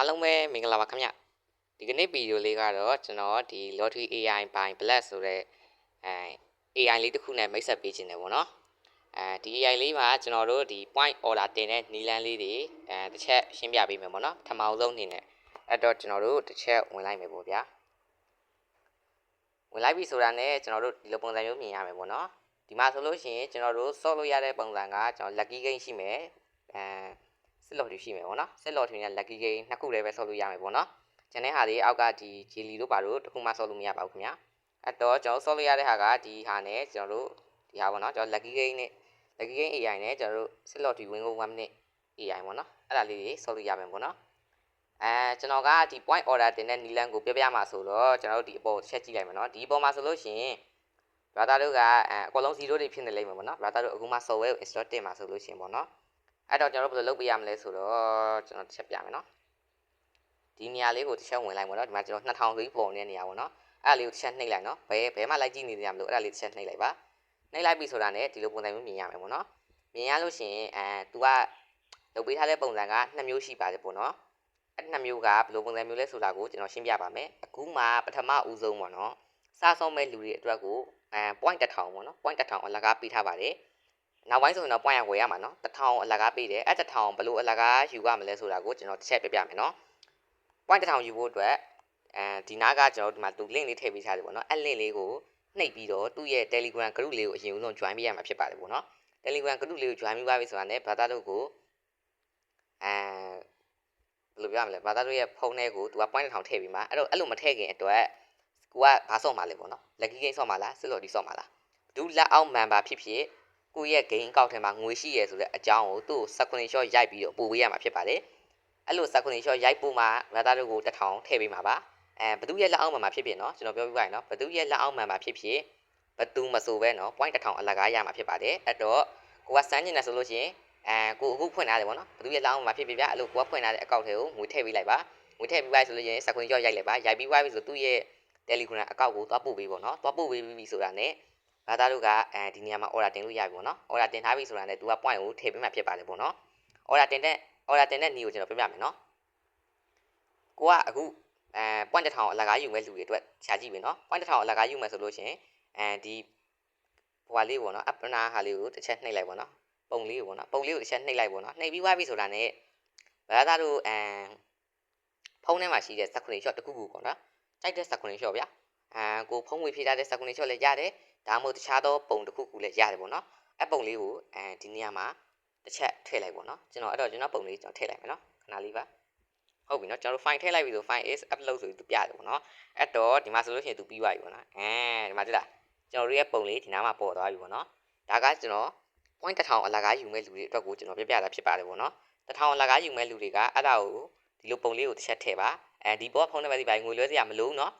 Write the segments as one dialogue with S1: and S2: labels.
S1: အားလုံးပဲမင်္ဂလာပါခင်ဗျဒီကနေ့ဗီဒီယိုလေးကတော့ကျွန်တော်ဒီ lottery AI ဘိုင် plus ဆိုတဲ့အဲ AI လေးတစ်ခုနဲ့မိတ်ဆက်ပေးခြင်းတယ်ပေါ့နော်အဲဒီ AI လေးမှာကျွန်တော်တို့ဒီ point order တင်တဲ့နီလန်းလေးတွေအဲတစ်ချက်ရှင်းပြပေးမယ်ပေါ့နော်ပထမဆုံးအနေနဲ့အဲ့တော့ကျွန်တော်တို့တစ်ချက်ဝင်လိုက်မယ်ပေါ့ဗျာဝင်လိုက်ပြီဆိုတာနဲ့ကျွန်တော်တို့ဒီလိုပုံစံမျိုးမြင်ရမယ်ပေါ့နော်ဒီမှာဆိုလို့ရှိရင်ကျွန်တော်တို့ solve လို့ရတဲ့ပုံစံကကျွန်တော် lucky game ရှိမယ်အဲ စစ်လော့တွေရှိမယ်ပေါ့နော်စစ်လော့တွေနဲ့ lucky game နှစ်ခုတည်းပဲဆော့လို့ရမယ်ပေါ့နော်ကျန်တဲ့ဟာတွေအောက်ကဒီ jelly တို့ပါတို့တခုမှဆော့လို့မရပါဘူးခင်ဗျာအဲ့တော့ကျွန်တော်ဆော့လို့ရတဲ့ဟာကဒီဟာနဲ့ကျွန်တော်တို့ဒီဟာပေါ့နော်ကျွန်တော် lucky game နဲ့ lucky game AI နဲ့ကျွန်တော်တို့စစ်လော့တွေ win go 1 minute AI ပေါ့နော်အဲ့ဒါလေးတွေဆော့လို့ရမယ်ပေါ့နော်အဲကျွန်တော်ကဒီ point order တင်တဲ့နီလန်ကိုပြပြမှာဆိုတော့ကျွန်တော်တို့ဒီအပေါ်တစ်ချက်ကြည့်လိုက်မယ်နော်ဒီအပေါ်မှာဆိုလို့ရှိရင် brother တို့ကအဲအကုန်လုံး0တွေဖြစ်နေလိမ့်မယ်ပေါ့နော် brother တို့အခုမှ software ကို install တင်မှာဆိုလို့ရှိရင်ပေါ့နော် အဲ့တော့ကျွန်တော်တို့ဘယ်လိုလုပ်ပေးရမလဲဆိုတော့ကျွန်တော်တစ်ချက်ပြမယ်နော်ဒီနေရာလေးကိုတစ်ချက်ဝင်လိုက်ပေါ့နော်ဒီမှာကျွန်တော်2000ဆိုပြီးပုံနေတဲ့နေရာပေါ့နော်အဲ့ဒါလေးကိုတစ်ချက်နှိပ်လိုက်နော်ဘယ်ဘယ်မှလိုက်ကြည့်နေကြမလို့အဲ့ဒါလေးတစ်ချက်နှိပ်လိုက်ပါနှိပ်လိုက်ပြီဆိုတာနဲ့ဒီလိုပုံစံမျိုးမြင်ရမယ်ပေါ့နော်မြင်ရလို့ရှိရင်အဲ तू ကလုပ်ပေးထားတဲ့ပုံစံကနှစ်မျိုးရှိပါတယ်ပေါ့နော်အဲ့နှစ်မျိုးကဘယ်လိုပုံစံမျိုးလဲဆိုတာကိုကျွန်တော်ရှင်းပြပါမယ်အခုမှပထမဦးဆုံးပေါ့နော်စဆုံးမဲ့လူတွေအတွက်ကိုအဲ point 1000ပေါ့နော် point 1000အလကားပေးထားပါတယ် နောက်ပိုင်းဆိုရင်တော့ point ရဝယ်ရမှာနော်1000အလကားပေးတယ်အဲ့1000ဘယ်လိုအလကားယူရမလဲဆိုတာကိုကျွန်တော်တစ်ချက်ပြပြမယ်နော် point 1000ယူဖို့အတွက်အဲဒီနားကကျွန်တော်ဒီမှာသူ link လေးထည့်ပေးထားတယ်ပေါ့နော်အဲ့ link လေးကိုနှိပ်ပြီးတော့သူ့ရဲ့ Telegram group လေးကိုအရင်ဦးဆုံး join ပေးရမှာဖြစ်ပါတယ်ပေါ့နော် Telegram group လေးကို join ပေးပါပြီဆိုတာနဲ့ဘာသာတို့ကိုအဲဘယ်လိုပြောရမလဲဘာသာတို့ရဲ့ဖုန်းထဲကိုသူက point 1000ထည့်ပြီးမှအဲ့တော့အဲ့လိုမထည့်ခင်အတွက်ကိုကဘာဆော့မှာလဲပေါ့နော် lucky game ဆော့မှာလားစစ်လော်ဒီဆော့မှာလားဒူးလက်အောက် member ဖြစ်ဖြစ် ကိုရဲ့ gain ကောက်ထဲမှာငွေရှိရဆိုတဲ့အကြောင်းကိုသူ့ကို screenshot ရိုက်ပြီးတော့ပို့ပေးရမှာဖြစ်ပါတယ်အဲ့လို screenshot ရိုက်ပို့မှာ radar တို့ကိုတထောင်ထည့်ပေးမှာပါအဲဘသူရဲ့လက်အောက်မှာမှာဖြစ်ဖြစ်နော်ကျွန်တော်ပြောပြပါရင်နော်ဘသူရဲ့လက်အောက်မှာမှာဖြစ်ဖြစ်ဘသူမဆိုပဲနော် point တထောင်အလကားရမှာဖြစ်ပါတယ်အဲ့တော့ကိုကစမ်းကျင်တယ်ဆိုလို့ရှိရင်အဲကိုအခုဖွင့်ထားတယ်ဗောနော်ဘသူရဲ့လက်အောက်မှာဖြစ်ဖြစ်ဗျအဲ့လိုကိုကဖွင့်ထားတဲ့အကောင့်ထဲကိုငွေထည့်ပေးလိုက်ပါငွေထည့်ပေးပါဆိုလို့ရှိရင် screenshot ရိုက်လိုက်ပါရိုက်ပြီးပါပြီဆိုသူ့ရဲ့ Telegram အကောင့်ကိုသွားပို့ပေးဗောနော်သွားပို့ပေးပြီဆိုတာ ਨੇ ဘာသာတို့ကအဲဒီနေရာမှာ order တင်လို့ရပြီပေါ့နော် order တင်ထားပြီဆိုတာ ਨੇ သူက point ကိုထည့်ပေးမှဖြစ်ပါတယ်ပေါ့နော် order တင်တဲ့ order တင်တဲ့နေကိုကျွန်တော်ပြပြမယ်နော်ကိုကအခုအဲ point 1000အလကားယူမဲ့လူတွေအတွက်ရှာကြည့်ပြီနော် point 1000အလကားယူမယ်ဆိုလို့ရှိရင်အဲဒီဟိုဟာလေးပေါ့နော် up နာဟာလေးကိုတစ်ချက်နှိပ်လိုက်ပေါ့နော်ပုံလေးကိုပေါ့နော်ပုံလေးကိုတစ်ချက်နှိပ်လိုက်ပေါ့နော်နှိပ်ပြီးသွားပြီဆိုတာ ਨੇ ဘာသာတို့အဲဖုန်းထဲမှာရှိတဲ့ screenshot တစ်ခုခုပေါ့နော်ကြိုက်တဲ့ screenshot ဗျာအာကိုဖုန်းဝေဖြေထားတဲ့ screenshot လည်းရတယ် ဒါမှမဟုတ်တခြားသောပုံတစ်ခုခုလည်းရတယ်ပေါ့နော်အဲ့ပုံလေးကိုအဲဒီနေရာမှာတစ်ချက်ထည့်လိုက်ပေါ့နော်ကျွန်တော်အဲ့တော့ကျွန်တော်ပုံလေးကျွန်တော်ထည့်လိုက်မယ်နော်ခဏလေးပါဟုတ်ပြီနော်ကျွန်တော်တို့ file ထည့်လိုက်ပြီဆို file is upload ဆိုပြီးသူပြတယ်ပေါ့နော်အဲ့တော့ဒီမှာဆိုလို့ရှိရင်သူပြီးသွားပြီပေါ့နော်အဲဒီမှာကြည့်လားကျွန်တော်တို့ရဲ့ပုံလေးဒီနားမှာပေါ်သွားပြီပေါ့နော်ဒါကကျွန်တော် point တစ်ထောင်အလကားယူမဲ့လူတွေအတွက်ကိုကျွန်တော်ပြပြတာဖြစ်ပါတယ်ပေါ့နော်တစ်ထောင်အလကားယူမဲ့လူတွေကအဲ့ဒါကိုဒီလိုပုံလေးကိုတစ်ချက်ထည့်ပါအဲဒီပေါ်ဖုန်းနံပါတ်ဒီပိုင်းငွေလွှဲစရာမလိုဘူးနော်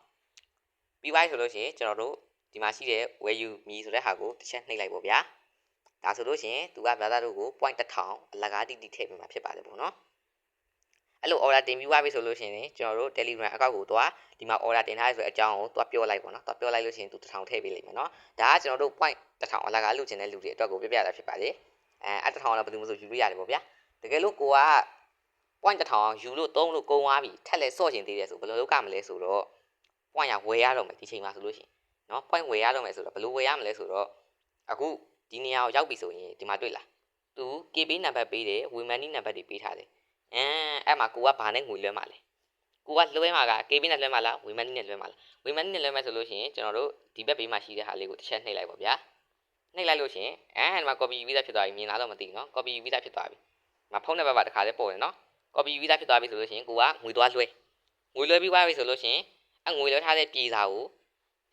S1: ပြီးပါဆိုလို့ရှိရင်ကျွန်တော်တို့ ဒီမှာရှိတဲ့ value မီဆိုတဲ့ဟာကိုတစ်ချက်နှိပ်လိုက်ပေါ့ဗျာဒါဆိုလို့ရှိရင်သူကဗျာသားတို့ကို point 1000အလကားတိတိထည့်ပေးမှာဖြစ်ပါတယ်ပေါ့နော်အဲ့လို order တင်ပြီးွားပြီဆိုလို့ရှိရင်ကျွန်တော်တို့ Telegram အကောင့်ကိုသွားဒီမှာ order တင်ထားရဆိုအကြောင်းကိုသွားပြောလိုက်ပေါ့နော်သွားပြောလိုက်လို့ရှိရင်သူ1000ထည့်ပေးလိမ့်မယ်နော်ဒါကကျွန်တော်တို့ point 1000အလကားလုချင်တဲ့လူတွေအတွက်ကိုပြပြတာဖြစ်ပါလေအဲအ1000တော့ဘယ်သူမှမဆိုယူလို့ရတယ်ပေါ့ဗျာတကယ်လို့ကိုက point 1000ယူလို့3လို့ကုန်သွားပြီထက်လဲဆော့ချင်သေးတယ်ဆိုဘယ်လိုလုပ်ရမလဲဆိုတော့ point ရဝယ်ရတော့မယ်ဒီချိန်မှာဆိုလို့ရှိရင် နော် point ဝယ်ရတော့မယ်ဆိုတော့ဘယ်လိုဝယ်ရမလဲဆိုတော့အခုဒီနေရာကိုရောက်ပြီဆိုရင်ဒီမှာတွေ့လားသူ KB နံပါတ်ပေးတယ်ဝီမန်နီနံပါတ်တွေပေးထားတယ်အဲအဲ့မှာကိုကဘာနဲ့ငွေလွှဲမှာလဲကိုကလွှဲမှာက KB နဲ့လွှဲမှာလားဝီမန်နီနဲ့လွှဲမှာလားဝီမန်နီနဲ့လွှဲမယ်ဆိုလို့ရှိရင်ကျွန်တော်တို့ဒီဘက်ဘေးမှာရှိတဲ့ဟာလေးကိုတစ်ချက်နှိပ်လိုက်ပါဗျာနှိပ်လိုက်လို့ရှိရင်အဲဒီမှာ copy ပြီးသားဖြစ်သွားပြီမြင်လားတော့မသိဘူးနော် copy ပြီးသားဖြစ်သွားပြီမဖုန်းနံပါတ်ပါတစ်ခါလေးပို့တယ်နော် copy ပြီးသားဖြစ်သွားပြီဆိုလို့ရှိရင်ကိုကငွေသွားလွှဲငွေလွှဲပြီးသွားပြီဆိုလို့ရှိရင်အငွေလွှဲထားတဲ့ပြည်စာကို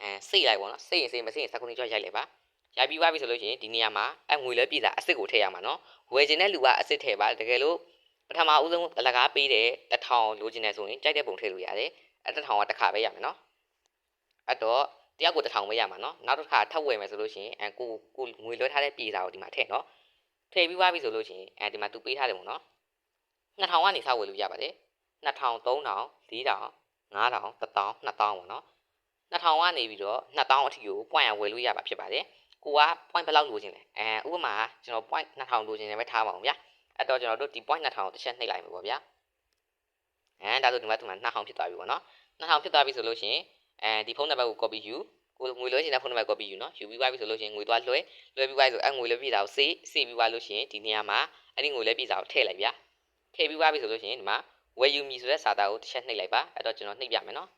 S1: အဲစိတ်လိုက်ပေါ့နော်စိတ်ရင်စိတ်မစိတ်ရင်စကုန်းကြောရိုက်လိုက်ပါရိုက်ပြီးသွားပြီဆိုလို့ရှိရင်ဒီနေရာမှာအငွေလွှဲပြည်စာအစ်စ်ကိုထည့်ရမှာနော်ဝယ်ခြင်းတဲ့လူကအစ်စ်ထည့်ပါတကယ်လို့ပထမဦးဆုံးအလကားပေးတဲ့တစ်ထောင်လိုချင်တယ်ဆိုရင်ကြိုက်တဲ့ပုံထည့်လို့ရတယ်အဲတစ်ထောင်ကတစ်ခါပဲရမယ်နော်အဲ့တော့တယောက်ကိုတစ်ထောင်ပဲရမှာနော်နောက်တစ်ခါထပ်ဝယ်မယ်ဆိုလို့ရှိရင်အဲကိုကိုငွေလွှဲထားတဲ့ပြည်စာကိုဒီမှာထည့်နော်ထည့်ပြီးသွားပြီဆိုလို့ရှိရင်အဲဒီမှာသူပေးထားတယ်ပေါ့နော်2000ကနေစဝယ်လို့ရပါတယ်2000 3000 4000 5000 1000 2000ပေါ့နော် 2000ကနေပြီးတော့2000အထိကို point ရဝယ်လို့ရပါဖြစ်ပါတယ်ကိုက point ဘယ်လောက်လိုချင်လဲအဲဥပမာကျွန်တော် point 2000လိုချင်တယ်ပဲထားပါအောင်ဗျာအဲ့တော့ကျွန်တော်တို့ဒီ point 2000ကိုတစ်ချက်နှိပ်လိုက်မယ်ပေါ့ဗျာအဲဒါဆိုဒီမှာဒီမှာ2000ဖြစ်သွားပြီပေါ့နော်2000ဖြစ်သွားပြီဆိုလို့ရှိရင်အဲဒီဖုန်းနံပါတ်ကို copy ယူကိုငွေလွှဲချင်တဲ့ဖုန်းနံပါတ် copy ယူနော်ယူပြီးသွားပြီဆိုလို့ရှိရင်ငွေသွားလွှဲလွှဲပြီးသွားပြီဆိုအဲငွေလွှဲပြတာကိုစေးစေးပြီးသွားလို့ရှိရင်ဒီနေရာမှာအဲ့ဒီငွေလွှဲပြတာကိုထည့်လိုက်ဗျာထည့်ပြီးသွားပြီဆိုလို့ရှိရင်ဒီမှာဝယ်ယူမည်ဆိုတဲ့စာသားကိုတစ်ချက်နှိပ်လိုက်ပါအဲ့တော့ကျွန်တော်နှိပ်ပြမယ်နော်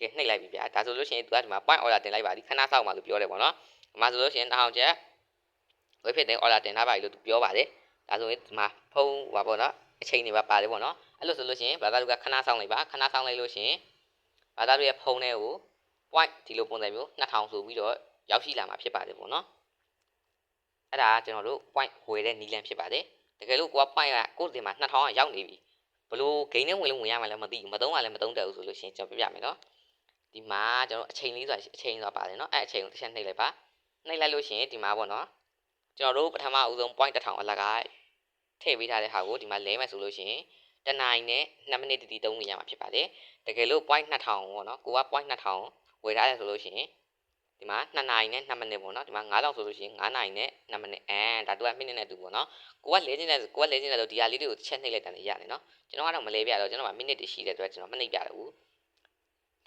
S1: ကဲနှိပ်လိုက်ပြီဗျာဒါဆိုလို့ရှိရင်သူကဒီမှာ point order တင်လိုက်ပါဒီခဏစောင့်ပါလို့ပြောတယ်ပေါ့နော်ဒီမှာဆိုလို့ရှိရင်1000ချက်ဝယ်ဖြစ်တဲ့ order တင်ထားပါပြီလို့သူပြောပါတယ်ဒါဆိုရင်ဒီမှာဖုန်းဟပါပေါ့နော်အချိန်တွေပါပါတယ်ပေါ့နော်အဲ့လိုဆိုလို့ရှိရင်ဘာသာလူကခဏဆောင်လိုက်ပါခဏဆောင်လိုက်လို့ရှိရင်ဘာသာလူရဲ့ဖုန်းထဲကို point ဒီလိုပုံစံမျိုး2000ဆိုပြီးတော့ရောက်ရှိလာမှာဖြစ်ပါတယ်ပေါ့နော်အဲ့ဒါကျွန်တော်တို့ point ဝယ်တဲ့နီလန်ဖြစ်ပါတယ်တကယ်လို့ကိုက point ကကိုယ်ဒီမှာ2000ကရောက်နေပြီဘလို့ဂိမ်းနဲ့ဝင်လို့ဝင်ရမှလည်းမသိဘူးမသုံးကလည်းမသုံးတယ်ဘူးဆိုလို့ရှိရင်ကျွန်တော်ပြပြမယ်နော် ဒီမှာကျွန်တော်အချိန်လေးဆိုတာအချိန်ဆိုတာပါတယ်နော်အဲ့အချိန်ကိုတစ်ချက်နှိပ်လိုက်ပါနှိပ်လိုက်လို့ရှိရင်ဒီမှာပေါ့နော်ကျွန်တော်တို့ပထမအဦးဆုံး point 1000အလကားထည့်ပေးထားတဲ့ဟာကိုဒီမှာလဲမယ်ဆိုလို့ရှိရင်တနိုင်နဲ့2မိနစ်တတိသုံးနေရမှာဖြစ်ပါတယ်တကယ်လို့ point 2000ပေါ့နော်ကိုက point 2000ဝယ်ထားတယ်ဆိုလို့ရှိရင်ဒီမှာ2နိုင်နဲ့2မိနစ်ပေါ့နော်ဒီမှာ9000ဆိုလို့ရှိရင်9နိုင်နဲ့2မိနစ်အဲဒါတူကမိနစ်နဲ့တူပေါ့နော်ကိုကလဲခြင်းနဲ့ကိုကလဲခြင်းနဲ့ဆိုဒီဟာလေးတွေကိုချက်နှိပ်လိုက်တယ်လည်းရတယ်နော်ကျွန်တော်ကတော့မလဲပြတော့ကျွန်တော်ကမိနစ်တရှိတဲ့အတွက်ကျွန်တော်မနှိပ်ပြတော့ဘူး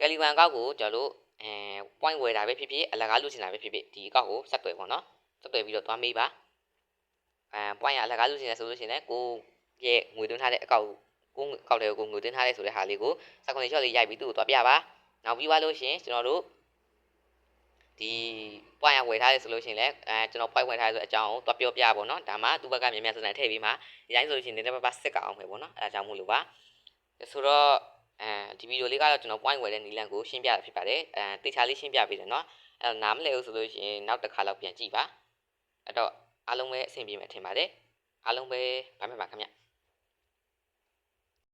S1: တယ်လီဝမ်ကောက်ကိုကျွန်တော်တို့အဲ point ဝယ်တာပဲဖြစ်ဖြစ်အလကားလူချင်တာပဲဖြစ်ဖြစ်ဒီကောက်ကိုဆက်သွယ်ပေါ့နော်ဆက်သွယ်ပြီးတော့သွားမေးပါအဲ point ကအလကားလူချင်တယ်ဆိုလို့ရှိရင်ကိုရဲ့ငွေသွင်းထားတဲ့အကောက်ကိုကိုကောက်တွေကိုငွေသွင်းထားတဲ့ဆိုတဲ့ဟာလေးကိုစကွန်ရှော့လေးရိုက်ပြီးသူ့ကိုသွားပြပါနောက်ပြီးသွားလို့ရှိရင်ကျွန်တော်တို့ဒီ point ကဝယ်ထားတယ်ဆိုလို့ရှိရင်လည်းအဲကျွန်တော် point ဝယ်ထားတယ်ဆိုအကြောင်းကိုသွားပြောပြပါပေါ့နော်ဒါမှသူ့ဘက်ကမြန်မြန်ဆန်ဆန်ထည့်ပြီးမှဒီတိုင်းဆိုလို့ရှိရင်နည်းနည်းပါးပါးစစ်ကအောင်ပဲပေါ့နော်အဲအကြောင်းမို့လို့ပါဆိုတော့ အဲဒီဗီဒီယိုလေးကတော့ကျွန်တော် point ဝယ်တဲ့နီလန်ကိုရှင်းပြတာဖြစ်ပါတယ်အဲတေချာလေးရှင်းပြပေးတယ်เนาะအဲတော့နားမလည်ဘူးဆိုလို့ရှိရင်နောက်တစ်ခါလောက်ပြန်ကြည့်ပါအဲ့တော့အားလုံးပဲအဆင်ပြေမယ်ထင်ပါတယ်အားလုံးပဲဗာမဲ့ပါခင်ဗျ